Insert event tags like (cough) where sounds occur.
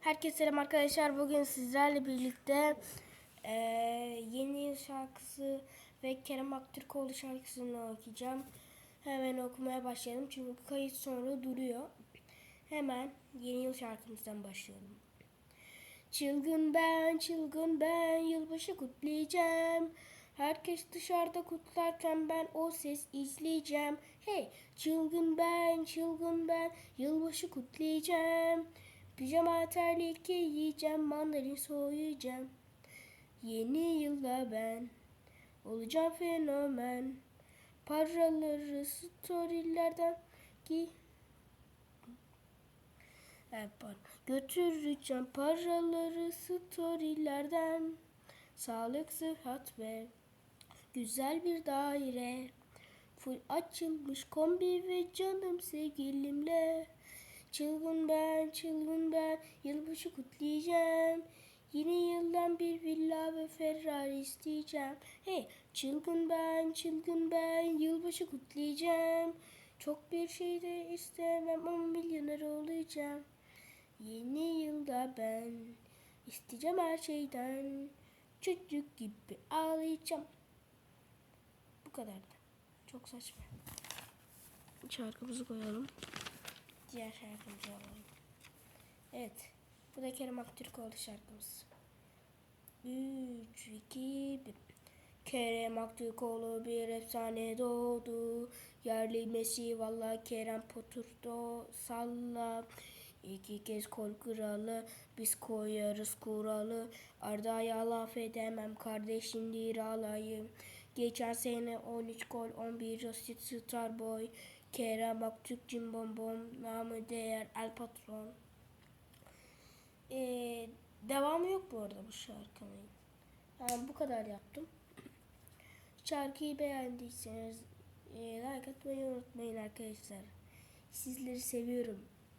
Herkese selam arkadaşlar. Bugün sizlerle birlikte eee, yeni yıl şarkısı ve Kerem Aktürkoğlu şarkısını okuyacağım. Hemen okumaya başlayalım çünkü kayıt sonra duruyor. Hemen yeni yıl şarkımızdan başlayalım. Çılgın ben, çılgın ben, yılbaşı kutlayacağım. Herkes dışarıda kutlarken ben o ses izleyeceğim. Hey, çılgın ben, çılgın ben, yılbaşı kutlayacağım. Pijama terlik giyeceğim, mandalin soyacağım. Yeni yılda ben olacağım fenomen. Paraları storylerden Evet, pardon. Götüreceğim paraları storylerden. Sağlık, sıhhat ve güzel bir daire. Full açılmış kombi ve canım sevgilimle. Çılgın ben, çılgın yılbaşı kutlayacağım. Yeni yıldan bir villa ve Ferrari isteyeceğim. Hey, çılgın ben, çılgın ben, yılbaşı kutlayacağım. Çok bir şey de istemem ama milyoner olacağım. Yeni yılda ben isteyeceğim her şeyden. Çocuk gibi ağlayacağım. Bu kadar da. Çok saçma. Şarkımızı koyalım. Diğer şarkımızı alalım. Evet. Bu da Kerem Aktürkoğlu şarkımız. 3, 2, 1. Kerem Aktürkoğlu bir efsane doğdu. Yerli Messi valla Kerem Potur'da salla. İki kez kol kralı biz koyarız kuralı. Arda'ya laf edemem kardeşimdir alayım. Geçen sene 13 gol 11 asist Starboy. Kerem Aktürk Cimbom Bom namı değer El Patron. Bu arada bu şarkının. Yani bu kadar yaptım. (clears throat) Şarkıyı beğendiyseniz e, like atmayı unutmayın arkadaşlar. Sizleri seviyorum.